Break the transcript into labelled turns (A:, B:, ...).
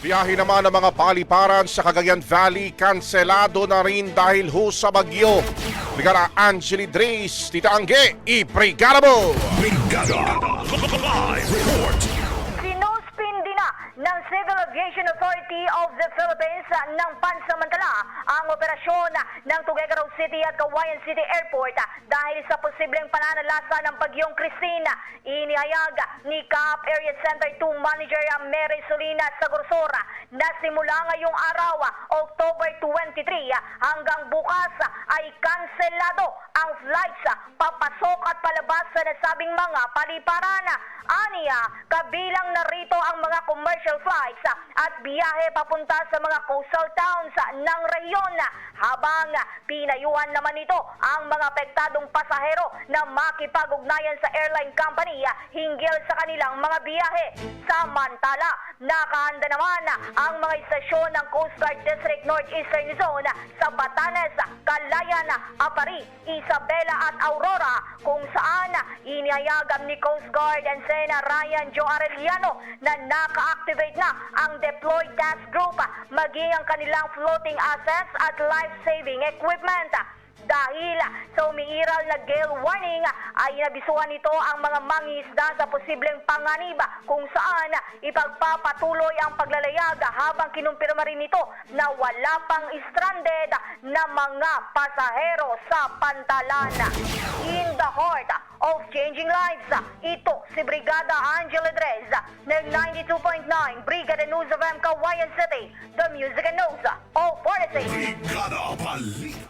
A: Biyahe naman ng mga paliparan sa Cagayan Valley kanselado na rin dahil ho sa bagyo. Brigada Angeli Drees, Tita Angge, i-brigada mo!
B: Brigada Live Report
C: Civil Aviation Authority of the Philippines ng pansamantala ang operasyon ng Tuguegarao City at Kawayan City Airport dahil sa posibleng pananalasa ng bagyong Christina. Inihayag ni CAP Area Center 2 Manager Mary Solina Sagorsora na simula ngayong araw, October 23 hanggang bukas ay kanselado ang flights papasok at palabas sa nasabing mga paliparan. Aniya, kabilang narito ang mga commercial flights at biyahe papunta sa mga coastal towns ng rehiyon habang pinayuhan naman ito ang mga apektadong pasahero na makipag-ugnayan sa airline company hinggil sa kanilang mga biyahe. Samantala, nakahanda naman ang mga istasyon ng Coast Guard District Northeastern Zone sa Batanes, Calayan, Apari, Isabela at Aurora kung saan inihayagan ni Coast Guard and Sena Ryan Joe Arellano na naka-activate na ang deployed task group maging ang kanilang floating assets at life-saving equipment. Dahil sa umiiral na gale warning ay nabisuhan nito ang mga mangisda sa posibleng panganib kung saan ipagpapatuloy ang paglalayag habang kinumpirma rin nito na wala pang stranded na mga pasahero sa pantalan. In the heart of changing lives, ito si Brigada Angela Drez ng 92.9 Brigada News of M. Kawayan City, the music and news